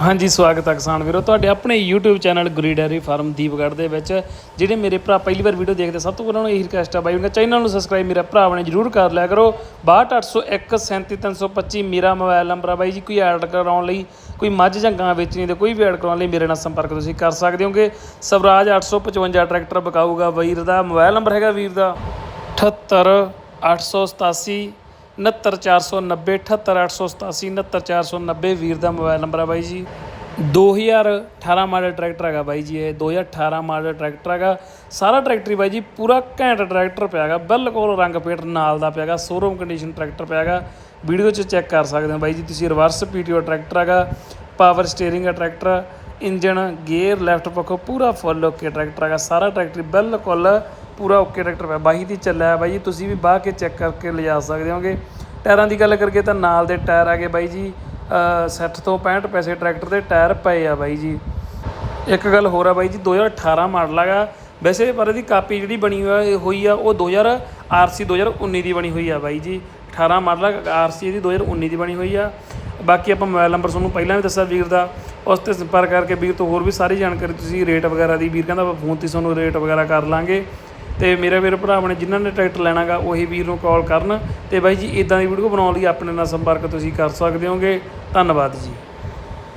ਹਾਂਜੀ, ਸਵਾਗਤ ਹੈ ਕਿਸਾਨ ਵੀਰੋ। ਤੁਹਾਡੇ ਆਪਣੇ YouTube channel Guri dairy farm Deepgarh ਦੇ ਵਿੱਚ, ਜਿਹੜੇ ਮੇਰੇ ਭਰਾ ਪਹਿਲੀ ਵਾਰ ਵੀਡੀਓ ਦੇਖਦੇ, ਸਭ ਤੋਂ ਪਹਿਲਾਂ ਉਹਨਾਂ ਨੂੰ ਇਹੀ ਰਿਕਵੈਸਟ ਆ ਬਾਈ, ਉਹਨਾਂ ਚੈਨਲ ਨੂੰ ਸਬਸਕ੍ਰਾਈਬ ਮੇਰਾ ਭਰਾ ਨੇ ਜਰੂਰ ਕਰ ਲਿਆ ਕਰੋ। 62801 37325 ਮੇਰਾ ਮੋਬਾਈਲ ਨੰਬਰ ਆ ਬਾਈ ਜੀ, ਕੋਈ ਐਡ ਕਰਾਉਣ ਲਈ, ਕੋਈ ਮੱਝ ਜਾਂ ਗਾਂ ਵੇਚਣੀ ਤੇ ਕੋਈ ਵੀ ਐਡ ਕਰਾਉਣ ਲਈ ਮੇਰੇ ਨਾਲ ਸੰਪਰਕ ਤੁਸੀਂ ਕਰ ਸਕਦੇ ਹੋਗੇ। ਸਵਰਾਜ 855 ਟਰੈਕਟਰ ਬਕਾਊਗਾ ਵੀਰ ਦਾ ਮੋਬਾਈਲ ਨੰਬਰ ਹੈਗਾ ਵੀਰ ਦਾ। 78 887 69490 78887 69490 ਵੀਰ ਦਾ ਮੋਬਾਈਲ ਨੰਬਰ ਆ ਬਾਈ ਜੀ। 2018 ਮਾਡਲ ਟਰੈਕਟਰ ਹੈਗਾ ਬਾਈ ਜੀ ਇਹ। 2018 ਮਾਡਲ ਟਰੈਕਟਰ ਹੈਗਾ। ਸਾਰਾ ਟਰੈਕਟਰ ਬਾਈ ਜੀ ਪੂਰਾ ਘੈਂਟ ਟਰੈਕਟਰ ਪਿਆ ਪਿਆਗਾ। ਬਿਲਕੁਲ ਰੰਗ ਪੇਟ ਨਾਲ ਦਾ ਪਿਆ ਪਿਆਗਾ। ਸ਼ੋਰੂਮ ਕੰਡੀਸ਼ਨ ਟਰੈਕਟਰ ਪਿਆ ਪਿਆਗਾ। ਵੀਡੀਓ 'ਚ ਚੈੱਕ ਕਰ ਸਕਦੇ ਹੋ ਬਾਈ ਜੀ ਤੁਸੀਂ। ਰਿਵਰਸ ਪੀਟੀਓ ਟਰੈਕਟਰ ਹੈਗਾ। ਪਾਵਰ ਸਟੀਅਰਿੰਗ ਹੈ ਟਰੈਕਟਰ। ਇੰਜਨ ਗੇਅਰ ਲੈਫਟ ਪੱਖੋਂ ਪੂਰਾ ਫੁੱਲ ਓਕੇ ਟਰੈਕਟਰ ਹੈਗਾ। ਸਾਰਾ ਟਰੈਕਟਰ ਬਿਲਕੁਲ ਪੂਰਾ ਓਕੇ ਟਰੈਕਟਰ ਪਿਆ ਬਾਈ ਦੀ ਚੱਲਿਆ ਬਾਈ ਜੀ, ਤੁਸੀਂ ਵੀ ਬਾਹ ਕੇ ਚੈੱਕ ਕਰਕੇ ਲਿਜਾ ਸਕਦੇ ਹੋਗੇ। ਟਾਇਰਾਂ ਦੀ ਗੱਲ ਕਰਕੇ ਤਾਂ ਨਾਲ ਦੇ ਟਾਇਰ ਆ ਗਏ ਬਾਈ ਜੀ 60 ਤੋਂ 65 ਪੈਸੇ ਟਰੈਕਟਰ ਦੇ ਟਾਇਰ ਪਏ ਆ ਬਾਈ ਜੀ। ਇੱਕ ਗੱਲ ਹੋਰ ਆ ਬਾਈ ਜੀ 2018 ਮਾਡਲ ਹੈਗਾ। ਵੈਸੇ ਪਰ ਇਹਦੀ ਕਾਪੀ ਜਿਹੜੀ ਬਣੀ ਹੋਈ ਆ ਉਹ 2000 ਆਰਸੀ 2019 ਦੀ ਬਣੀ ਹੋਈ ਆ ਬਾਈ ਜੀ। 18 ਮਾਡਲ ਆਰਸੀ ਇਹਦੀ 2019 ਦੀ ਬਣੀ ਹੋਈ ਆ। ਬਾਕੀ ਆਪਾਂ ਮੋਬਾਈਲ ਨੰਬਰ ਤੁਹਾਨੂੰ ਪਹਿਲਾਂ ਵੀ ਦੱਸਿਆ ਵੀਰ ਦਾ, ਉਸ ਤੇ ਸੰਪਰਕ ਕਰਕੇ ਵੀਰ ਤੋਂ ਹੋਰ ਵੀ ਸਾਰੀ ਜਾਣਕਾਰੀ ਤੁਸੀਂ ਰੇਟ ਵਗੈਰਾ ਦੀ, ਵੀਰ ਕਹਿੰਦਾ ਫੋਨ ਤੇ ਤੁਹਾਨੂੰ ਰੇਟ ਵਗੈਰਾ ਕਰ ਲਾਂਗੇ। ਤੇ ਮੇਰੇ ਵੀਰ ਭਰਾ ਨੇ ਜਿਨ੍ਹਾਂ ਨੇ ਟਰੈਕਟਰ ਲੈਣਾਗਾ ਉਹੀ ਵੀਰ ਨੂੰ ਕਾਲ ਕਰਨ ਤੇ ਬਾਈ ਜੀ ਇਦਾਂ ਦੀ ਵੀਡੀਓ ਬਣਾਉਣ ਲਈ ਆਪਣੇ ਨਾਲ ਸੰਪਰਕ ਤੁਸੀਂ ਕਰ ਸਕਦੇ ਹੋਗੇ। ਧੰਨਵਾਦ ਜੀ।